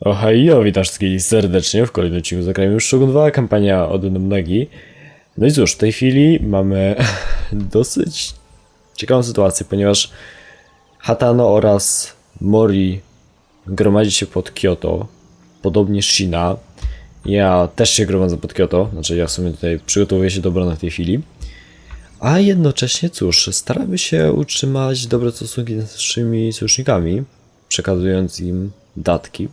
Ohajo, witam wszystkich serdecznie w kolejnym odcinku Zagrajmy już Shogun 2, kampania od Nagi. No i cóż, w tej chwili mamy dosyć ciekawą sytuację, ponieważ Hatano oraz Mori gromadzi się pod Kyoto, podobnie Shina. Ja też się gromadzę pod Kyoto, znaczy ja w sumie tutaj przygotowuję się do obrony w tej chwili. A jednocześnie, cóż, staramy się utrzymać dobre stosunki z naszymi sojusznikami, przekazując im datki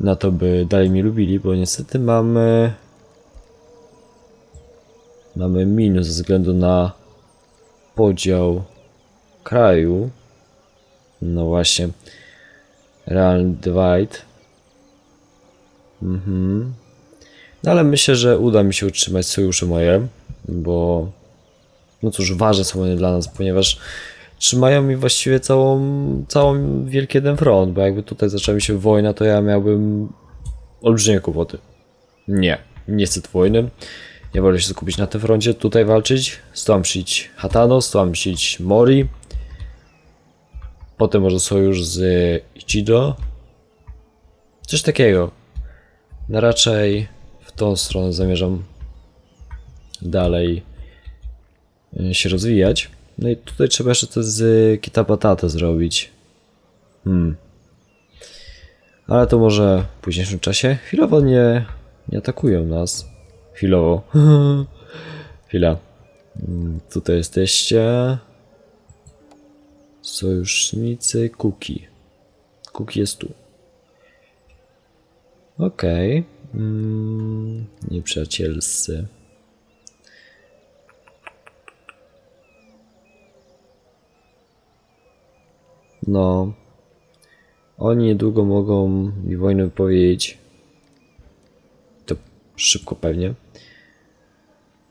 na to, by dalej mnie lubili, bo niestety mamy mamy minus ze względu na podział kraju. No właśnie. Realny divide. Mhm. No ale myślę, że uda mi się utrzymać sojusze moje, bo no cóż, ważne są one dla nas, ponieważ trzymają mi właściwie całą, całą wielki jeden front, bo jakby tutaj zaczęła mi się wojna, to ja miałbym olbrzymie kłopoty. Nie, nie chcę wojny. Ja wolę się skupić na tym froncie, tutaj walczyć, stłamsić Hatano, stłamsić Mori. Potem może sojusz z Ichido. Coś takiego. No raczej w tą stronę zamierzam dalej y, się rozwijać. No i tutaj trzeba jeszcze coś z Kitapatate zrobić. Hmm. Ale to może w późniejszym czasie. Chwilowo nie, nie atakują nas. Chwilowo. Chwila. Mm, Tutaj jesteście. Sojusznicy Kuki. Kuki jest tu. Okej. Mm, nieprzyjacielscy. No. Oni niedługo mogą mi wojnę wypowiedzieć. To szybko pewnie.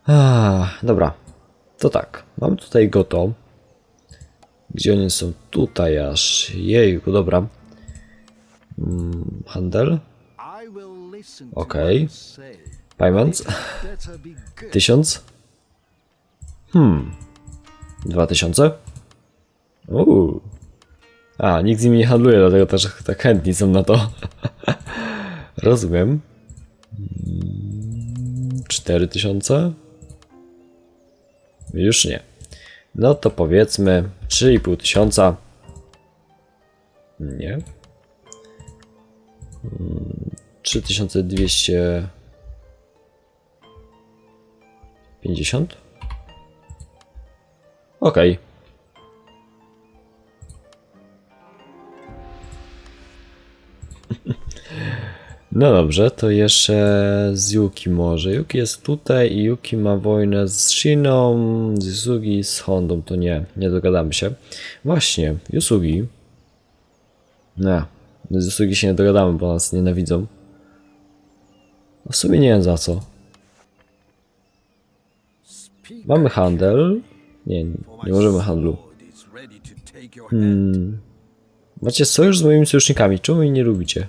Ah, dobra. To tak. Mam tutaj goto. Gdzie oni są? Tutaj aż. Jejku, dobra. Mm, handel. Okej. Payments. Tysiąc. Hmm. Dwa tysiące. Uuu. A, nikt z nimi nie handluje, dlatego też tak chętni są na to. Rozumiem. Mm, Cztery tysiące? Już nie. No to powiedzmy 3,5 tysiąca. Nie. Mm, 3250. Okej. No dobrze, to jeszcze z Yuki może. Yuki jest tutaj i Yuki ma wojnę z Shiną, z Yusugi, z Hondą. To nie, nie dogadamy się. Właśnie, Yusugi. Nie, z Yusugi się nie dogadamy, bo nas nienawidzą. A w sumie nie wiem za co. Mamy handel. Nie, nie możemy handlu. Hmm. Macie sojusz z moimi sojusznikami. Czemu mnie nie lubicie?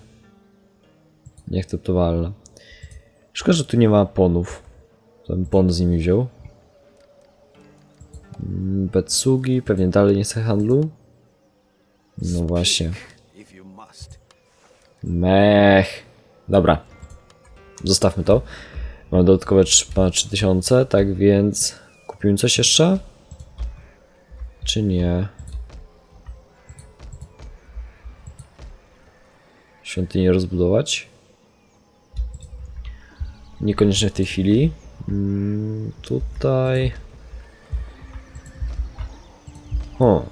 Nieakceptowalne. Szkoda, że tu nie ma ponów. Ten pon z nimi wziął. Mm, Betsugi pewnie dalej nie chce handlu. No właśnie. Mech. Dobra. Zostawmy to. Mamy dodatkowe trz- ponad 3000, tak więc kupimy coś jeszcze? Czy nie? Świątynię rozbudować? Niekoniecznie w tej chwili. Mm, tutaj. O.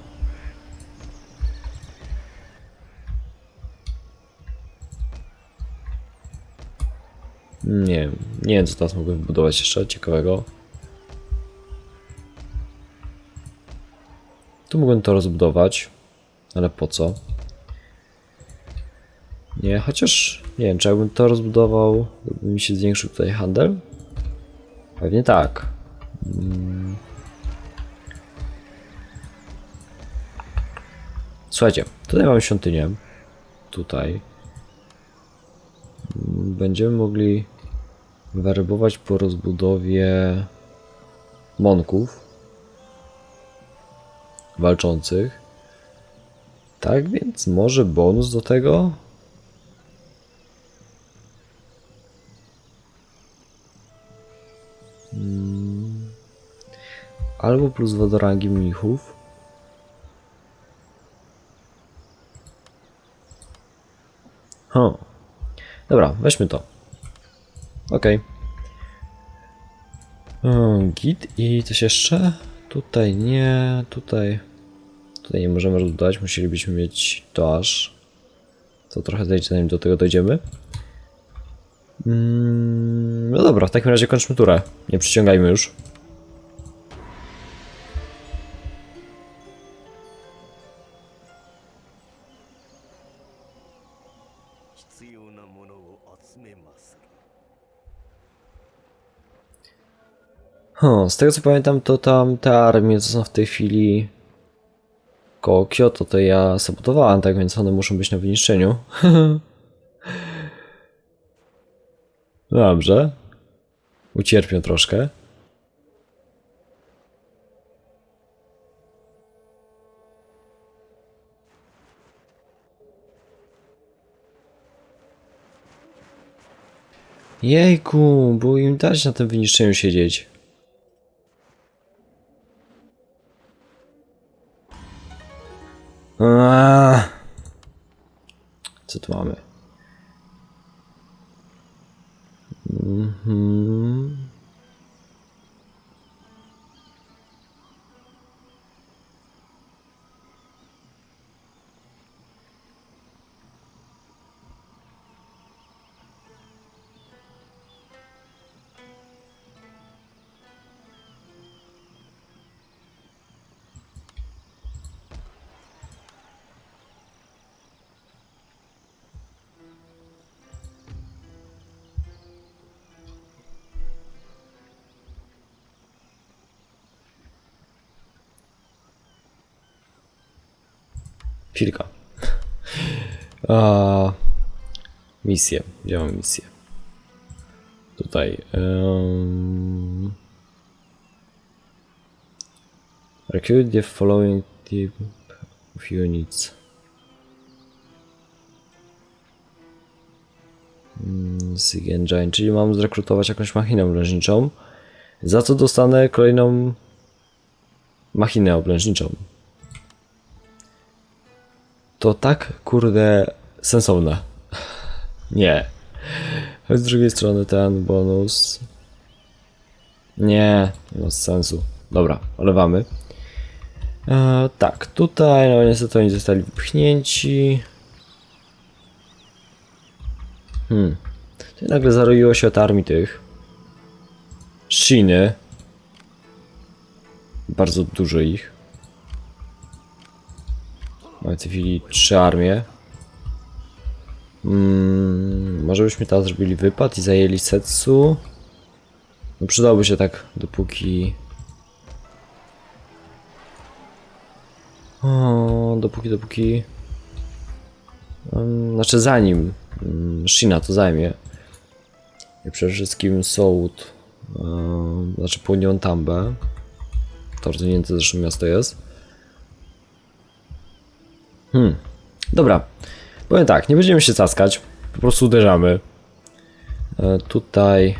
Nie wiem, nie wiem co teraz mogłem wybudować jeszcze ciekawego. Tu mogłem to rozbudować, ale po co? Nie, chociaż nie wiem, czy jakbym to rozbudował, to by mi się zwiększył tutaj handel? Pewnie tak. Mm. Słuchajcie, tutaj mamy świątynię. Tutaj. Mm, Będziemy mogli werbować po rozbudowie monków walczących. Tak więc może bonus do tego? Albo plus dwa do rangi mnichów. Ho. Dobra, weźmy to. Okay. Git i coś jeszcze? Tutaj nie, tutaj. Tutaj nie możemy rozbudować, musielibyśmy mieć to aż. To trochę zajdzie, zanim do tego dojdziemy. Mm, no dobra, w takim razie kończmy turę. Nie przyciągajmy już. Hmm, z tego co pamiętam, to tam te armie, co są w tej chwili koło Kyoto, to ja sabotowałem, tak więc one muszą być na wyniszczeniu. Dobrze. Ucierpią troszkę. Jejku, było im dać na tym wyniszczeniu siedzieć. Eee. Co tu mamy? Mhm. Chwilka. A, misję. Gdzie mam misję? Tutaj. Um, recruit the following team of units. Mm, Sig Engine, czyli mam zrekrutować jakąś machinę oblężniczą. Za co dostanę kolejną machinę oblężniczą to tak kurde sensowne. Nie. Choć z drugiej strony ten bonus. Nie, ma sensu. Dobra, olewamy. E, tak, tutaj no niestety oni zostali wypchnięci. Hmm. Tutaj nagle zaroiło się od armii tych. Shiny. Bardzo dużo ich. Mamy w tej chwili trzy armie. Mm, może byśmy teraz zrobili wypad i zajęli Setsu. No przydałoby się tak, dopóki... O, dopóki, dopóki... Um, znaczy zanim um, Shina to zajmie. I przede wszystkim Soud, um, znaczy południową Tambę. To rozwinięte zresztą miasto jest. Hmm. Dobra. Powiem tak, nie będziemy się caskać. Po prostu uderzamy. E, tutaj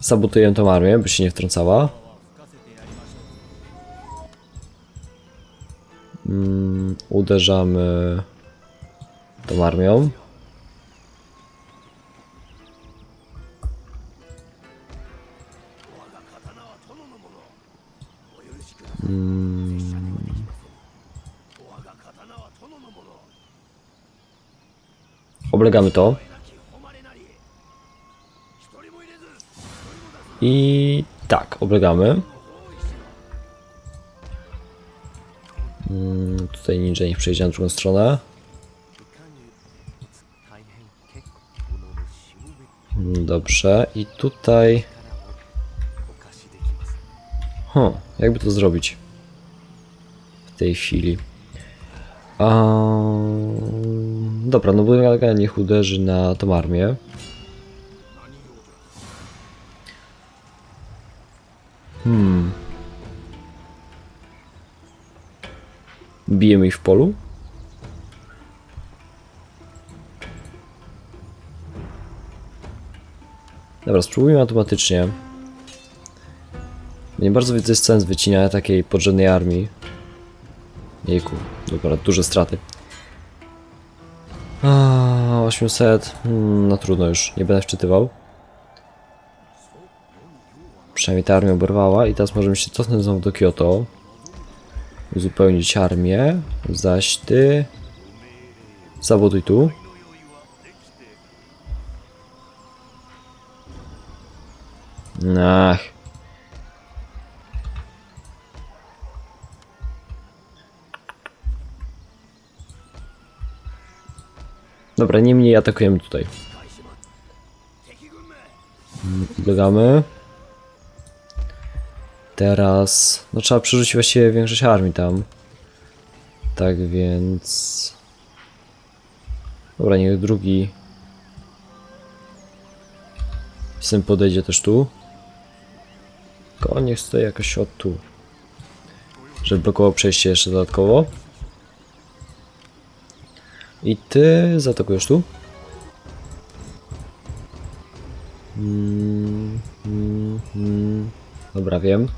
sabotuję tą armię, by się nie wtrącała. Mm, uderzamy tą armią. oblegamy to. I tak, oblegamy. Hmm, tutaj ninja niech przejdzie na drugą stronę. Dobrze, i tutaj... Huh, jakby to zrobić? W tej chwili dobra, no bo niech uderzy na tą armię. Hmm. Bijemy ich w polu? Dobra, spróbujmy automatycznie. Nie bardzo widzę sens wycinania takiej podrzędnej armii. Jejku, dobra, duże straty. A, 800, hmm, no trudno już, nie będę wczytywał. Przynajmniej ta armia oberwała i teraz możemy się cofnąć znowu do Kyoto. Uzupełnić armię, zaś ty... Zawoduj tu. Ach. Dobra, niemniej atakujemy tutaj. Ulegamy. Teraz... No trzeba przerzucić właściwie większość armii tam. Tak więc... Dobra, niech drugi... Syn podejdzie też tu. Tylko niech stoi jakoś od tu. Żeby blokował przejście jeszcze dodatkowo. I ty zaatakujesz tu? Dobra, wiem.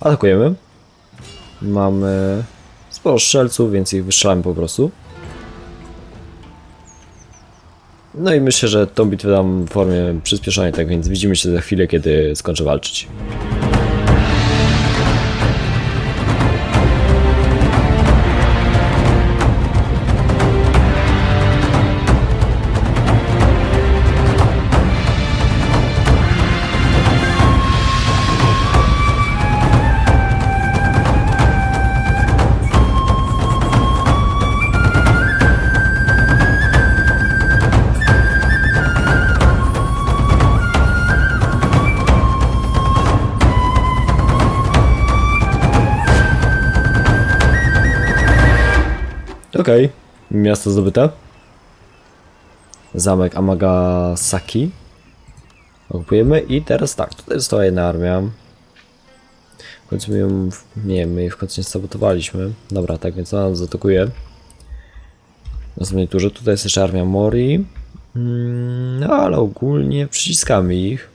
Atakujemy. Mamy sporo strzelców, więc ich wystrzelamy po prostu. No i myślę, że tą bitwę dam w formie przyspieszonej, tak więc widzimy się za chwilę, kiedy skończę walczyć. Miasto zdobyte. Zamek Amagasaki. Okupujemy i teraz tak, tutaj została jedna armia. W końcu my ją, nie my jej w końcu nie sabotowaliśmy. Dobra, tak więc ona nas zaatakuje. W następnej tutaj jest jeszcze armia Mori. Mm, No ale ogólnie przyciskamy ich.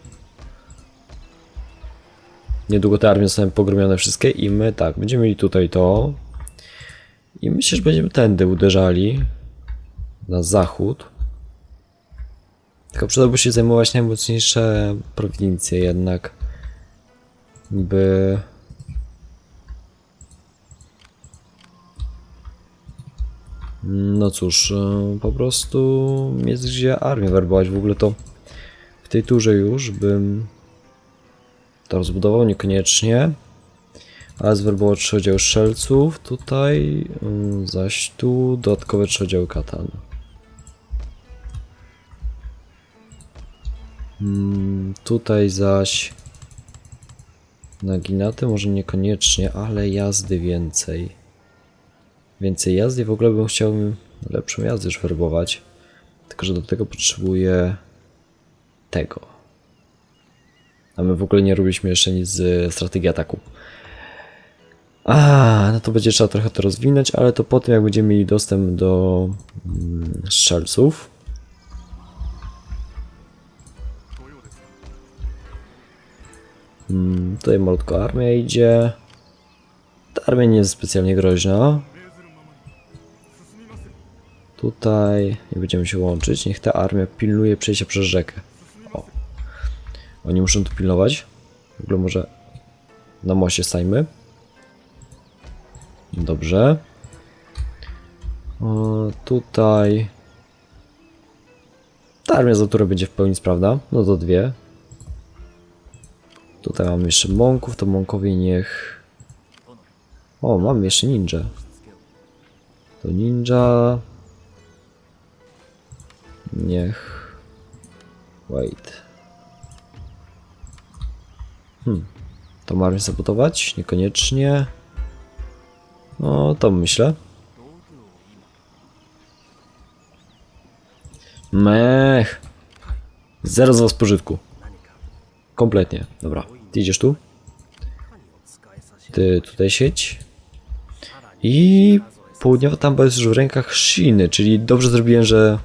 Niedługo te armie zostaną pogromione wszystkie i my tak, będziemy mieli tutaj to. I myślę, że będziemy tędy uderzali. Na zachód. Tylko przydałoby się zajmować najmocniejsze prowincje jednak. By... No cóż, e, po prostu jest gdzie armię werbować. W ogóle to w tej turze już bym to rozbudował niekoniecznie. Ale zwerbował trzy oddziały strzelców tutaj, ym, zaś tu dodatkowe trzy oddziały katan. Mm, tutaj zaś naginaty może niekoniecznie, ale jazdy więcej. Więcej jazdy w ogóle bym chciał lepszą jazdę werbować. Tylko, że do tego potrzebuję tego. A my w ogóle nie robiliśmy jeszcze nic z strategii ataku. A, no to będzie trzeba trochę to rozwinąć, ale to po tym jak będziemy mieli dostęp do mm, strzelców. Mm, tutaj malutko armia idzie. Ta armia nie jest specjalnie groźna. Tutaj nie będziemy się łączyć. Niech ta armia pilnuje przejścia przez rzekę. O. Oni muszą tu pilnować. W ogóle może na moście stajmy. Dobrze. O, tutaj. Ta armia za którą będzie w pełni sprawna. No to dwie. Tutaj mamy jeszcze mąków, to mąkowie niech. O, mamy jeszcze ninja. To ninja. Niech. Wait. Hmm. To ma armię sabotować? Niekoniecznie. No, to myślę. Mech. Zero z was pożytku. Kompletnie. Dobra. Ty idziesz tu. Ty tutaj sieć. I południowa tamba jest już w rękach Shiny, czyli dobrze zrobiłem, że...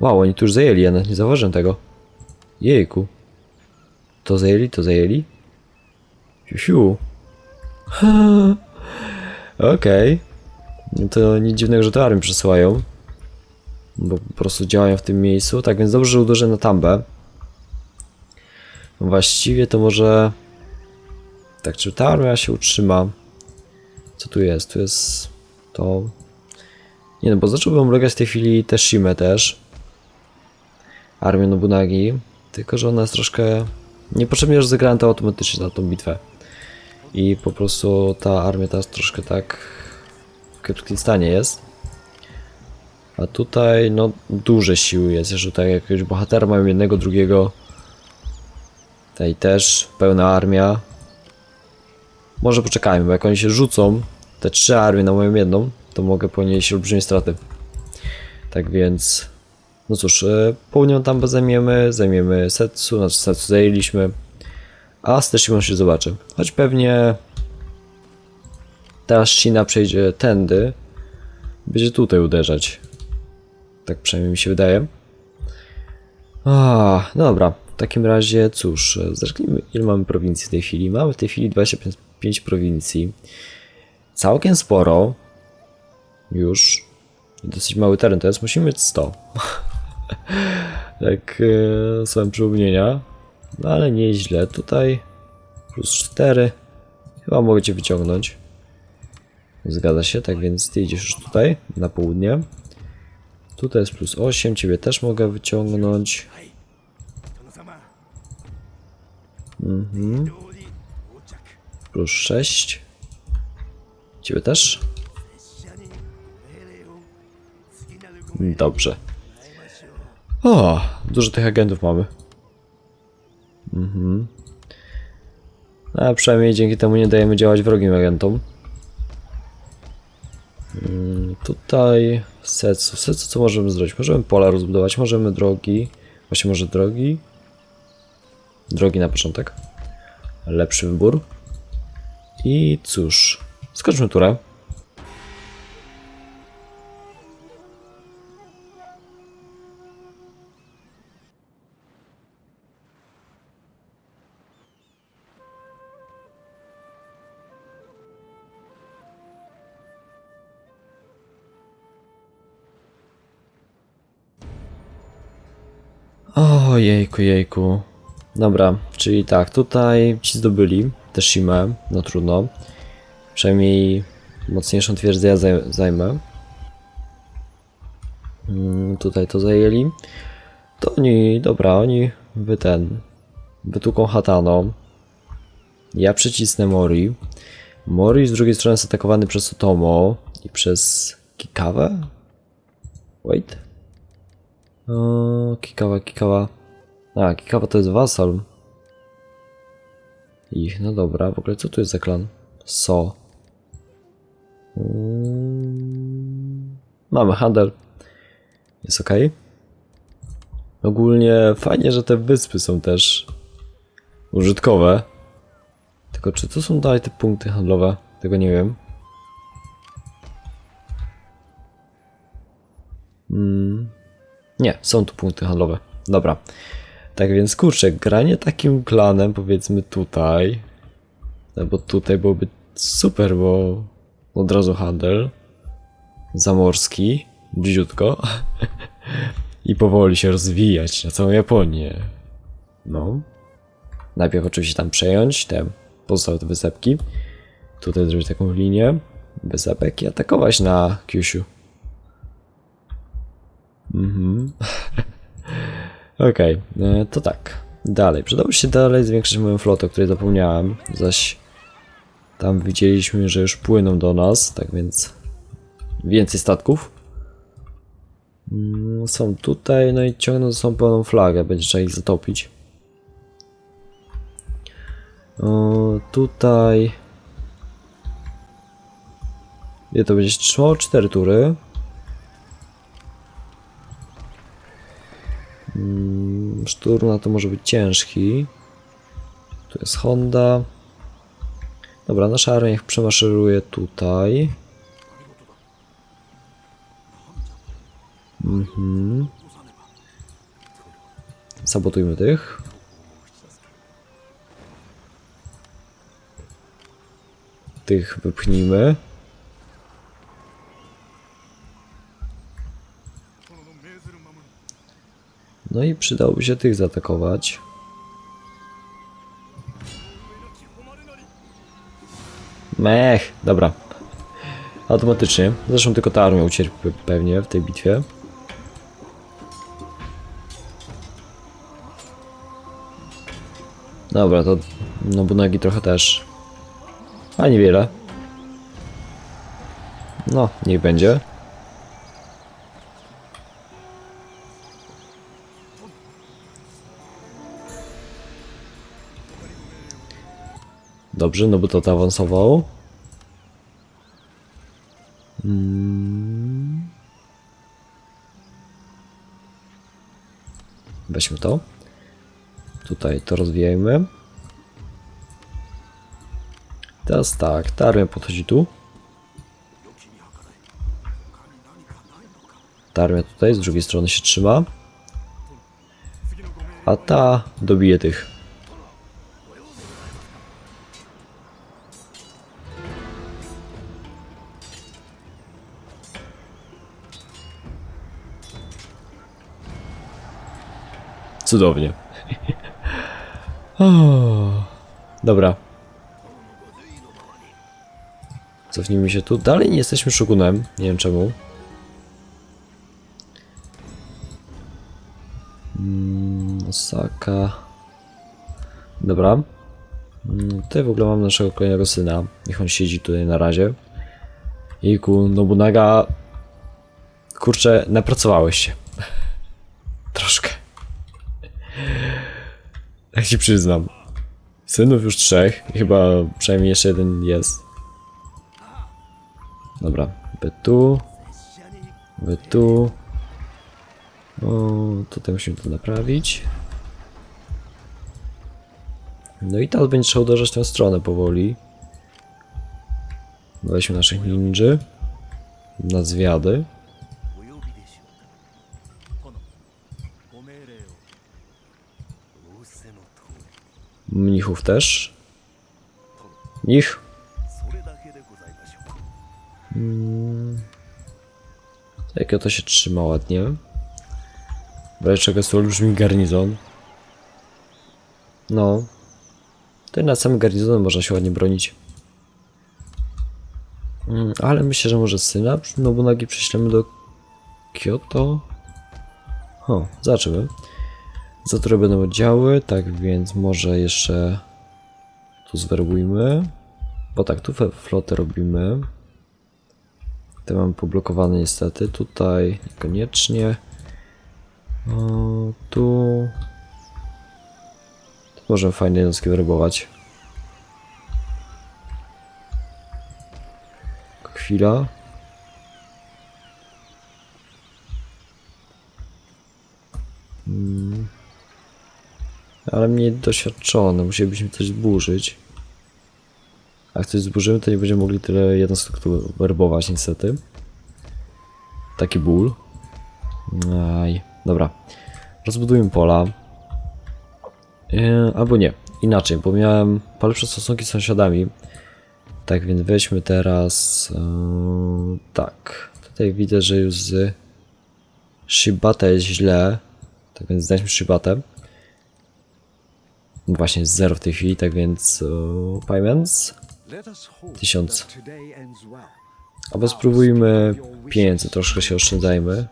Wow, oni tu już zajęli, ja nawet nie zauważyłem tego. Jejku. To zajęli, to zajęli? Siu. Okej. No to nic dziwnego, że to armię przesyłają. Bo po prostu działają w tym miejscu. Tak więc dobrze, że uderzę na tambę. Właściwie to może... Tak, czy ta armia się utrzyma? Co tu jest? Tu jest to... Nie no, bo zacząłbym oblegać w tej chwili też Shimę też. Armię Nobunagi. Tylko, że ona jest troszkę... Niepotrzebnie, że zagrałem to automatycznie na tą bitwę. I po prostu ta armia teraz troszkę tak w kiepskim stanie jest. A tutaj no duże siły jest, że tutaj jakiegoś bohatera mają jednego, drugiego. Tutaj też pełna armia. Może poczekajmy, bo jak oni się rzucą, te trzy armie na moją jedną, to mogę ponieść olbrzymie straty. Tak więc, no cóż, e, południą tam zajmiemy, zajmiemy Setsu, znaczy Setsu zajęliśmy, a z się zobaczy. Choć pewnie ta Shina przejdzie tędy, będzie tutaj uderzać. Tak przynajmniej mi się wydaje. A, dobra. W takim razie, cóż, zerknijmy ile mamy prowincji w tej chwili. Mamy w tej chwili 25 prowincji. Całkiem sporo. Już. Dosyć mały teren jest. Musimy mieć 100. tak e, są przypomnienia. No ale nieźle. Tutaj plus 4. Chyba mogę cię wyciągnąć. Zgadza się, tak więc ty idziesz już tutaj, na południe. Tutaj jest plus 8, ciebie też mogę wyciągnąć. Mhm. Plus 6. Ciebie też? Dobrze. O, dużo tych agentów mamy. Mhm. A przynajmniej dzięki temu nie dajemy działać wrogim agentom. Mm, Tutaj Setsu. Setsu co możemy zrobić? Możemy pola rozbudować, możemy drogi. Właśnie może drogi. Drogi na początek. Lepszy wybór. I cóż, skoczmy turę. O jejku, jejku. Dobra, czyli tak, tutaj ci zdobyli też Shimę, no trudno. Przynajmniej mocniejszą twierdzę ja zaj- zajmę. Mm, tutaj to zajęli. To oni, dobra, oni wy ten, wytuką Hatano. Ja przycisnę Mori. Mori z drugiej strony jest atakowany przez Otomo i przez Kikawę? Wait. O, Kikawa, Kikawa. A, Kikawa to jest wasal. Ich, no dobra, w ogóle co tu jest za klan? So. Mm, Mamy handel. Jest ok. Ogólnie fajnie, że te wyspy są też użytkowe. Tylko czy to są dalej te punkty handlowe? Tego nie wiem. Mm. Nie, są tu punkty handlowe. Dobra. Tak więc kurczę, granie takim klanem powiedzmy tutaj. Albo tutaj byłoby super, bo od razu handel. Zamorski, bliziutko. I powoli się rozwijać na całą Japonię. No. Najpierw oczywiście tam przejąć te pozostałe te wysepki. Tutaj zrobić taką linię wysepek i atakować na Kyushu. Mhm. Okej, e, to tak. Dalej. Przydałoby się dalej zwiększyć moją flotę, o której zapomniałem. Zaś tam widzieliśmy, że już płyną do nas, tak więc więcej statków. Mm, Są tutaj, no i ciągną ze sobą pełną flagę, będzie trzeba ich zatopić. O, tutaj... Ile to będzie trwało? 4 tury. Mm, Szturm na to może być ciężki. Tu jest Honda. Dobra, nasza armia niech przemaszeruje tutaj. Mhm. Sabotujmy tych. Tych wypchnijmy. No i przydałoby się tych zaatakować. Mech, dobra. Automatycznie. Zresztą tylko ta armia ucierpi pewnie w tej bitwie. Dobra, to Nobunagi trochę też. A niewiele. No, niech będzie. Dobrze, no bo to awansował. Mm. Weźmy to. Tutaj to rozwijajmy. Teraz tak, ta armia podchodzi tu. Ta armia tutaj z drugiej strony się trzyma. A ta dobije tych. Cudownie. O, Dobra. Cofnijmy się tu. Dalej nie jesteśmy szogunem. Nie wiem czemu. Mm, Osaka. Dobra. Mm, Tutaj w ogóle mam naszego kolejnego syna. Niech on siedzi tutaj na razie. Jejku, Nobunaga. Kurczę, napracowałeś się. Troszkę. Przyznam. Synów już trzech. Chyba przynajmniej jeszcze jeden jest. Dobra, by tu. By tu. O, tutaj musimy to naprawić. No i teraz będzie trzeba uderzać tę stronę powoli. Weźmy naszych ninży. Na zwiady. Mnichów też. Mnich. Hmm. Jakie to się trzyma ładnie. Brajczego jest olbrzymi garnizon. No. Tutaj na samym garnizonem można się ładnie bronić. Hmm, ale myślę, że może syna no bo prześlemy do Kyoto. O, zobaczymy. Za które będą oddziały, tak więc może jeszcze tu zwerbujmy. Bo tak, tu flotę robimy. Te mam poblokowane niestety. Tutaj niekoniecznie. O, tu. tu możemy fajne jednostki werbować. Chwila. Ale mniej doświadczone, musielibyśmy coś zburzyć. A jak coś zburzymy, to nie będziemy mogli tyle jednostek tu werbować niestety. Taki ból. Aj, dobra. Rozbudujmy pola. Yy, albo nie, inaczej, bo miałem polepsze stosunki z sąsiadami. Tak więc weźmy teraz. Yy, tak. Tutaj widzę, że już z Shibata jest źle. Tak więc znajdźmy Shibatę. Właśnie jest 0 w tej chwili, tak więc yy, payments. Tysiąc. Albo spróbujmy pieniędzy, troszkę się oszczędzajmy.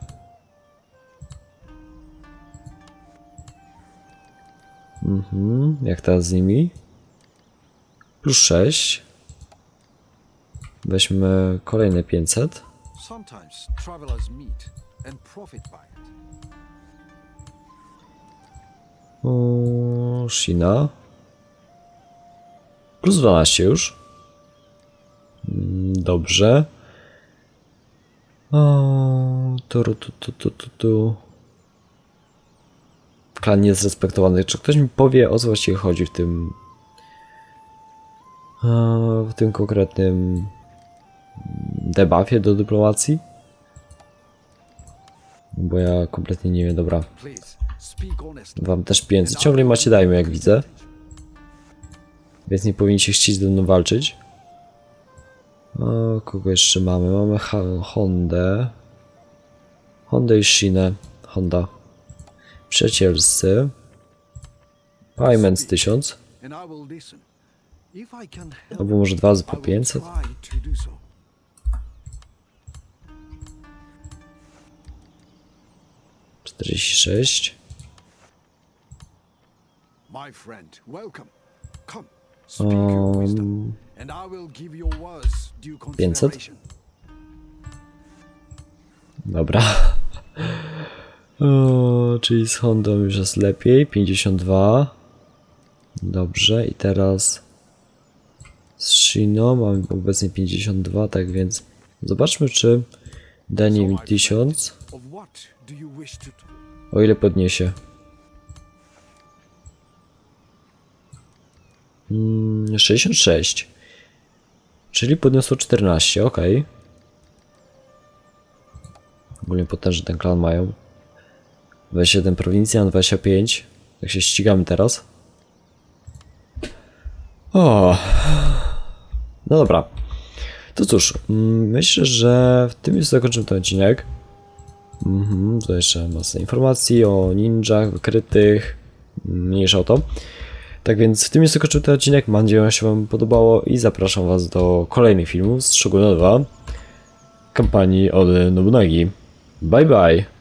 Mhm, jak teraz z nimi? Plus 6. Weźmy kolejne 500. Sometimes travelers meet and profit by it. O, Shina. Plus 12 już. Mm, Dobrze. O, tu, tu, tu, tu, tu, tu. Klan jest respektowany. Czy ktoś mi powie, o co właściwie chodzi w tym... e, w tym konkretnym debuffie do dyplomacji? Bo ja kompletnie nie wiem, dobra. Wam też pieniędzy ciągle macie dajmy, jak widzę. Więc nie powinniście chcieć ze mną walczyć. O, kogo jeszcze mamy? Mamy Hondę. Hondę i Shinę. Honda. Przyjacielscy. Payment 1000. And I will listen. If I can help, Albo może dwa razy po will 500. try to do so. Czterdzieści sześć. My friend, welcome. Come, speak your wisdom, Um, and I will give your words due 500? consideration. Dobra. O, czyli z Hondą już jest lepiej. 52. Dobrze, i teraz z Shino mamy obecnie 52, tak więc zobaczmy, czy da my 1000, friend, Of what do you wish to talk? o ile podniesie. 66. Czyli podniosło 14, ok. Ogólnie potężny ten klan mają. 27 prowincjan, 25. Jak się ścigamy teraz. O. No dobra. To cóż, mm, myślę, że w tym już zakończymy ten odcinek. Mhm, to jeszcze masa informacji o ninjach wykrytych. Mniejsza o to. Tak więc w tym jest zakończył ten odcinek. Mam nadzieję, że się Wam podobało i zapraszam Was do kolejnych filmów Shoguna 2 kampanii od Nobunagi. Bye bye!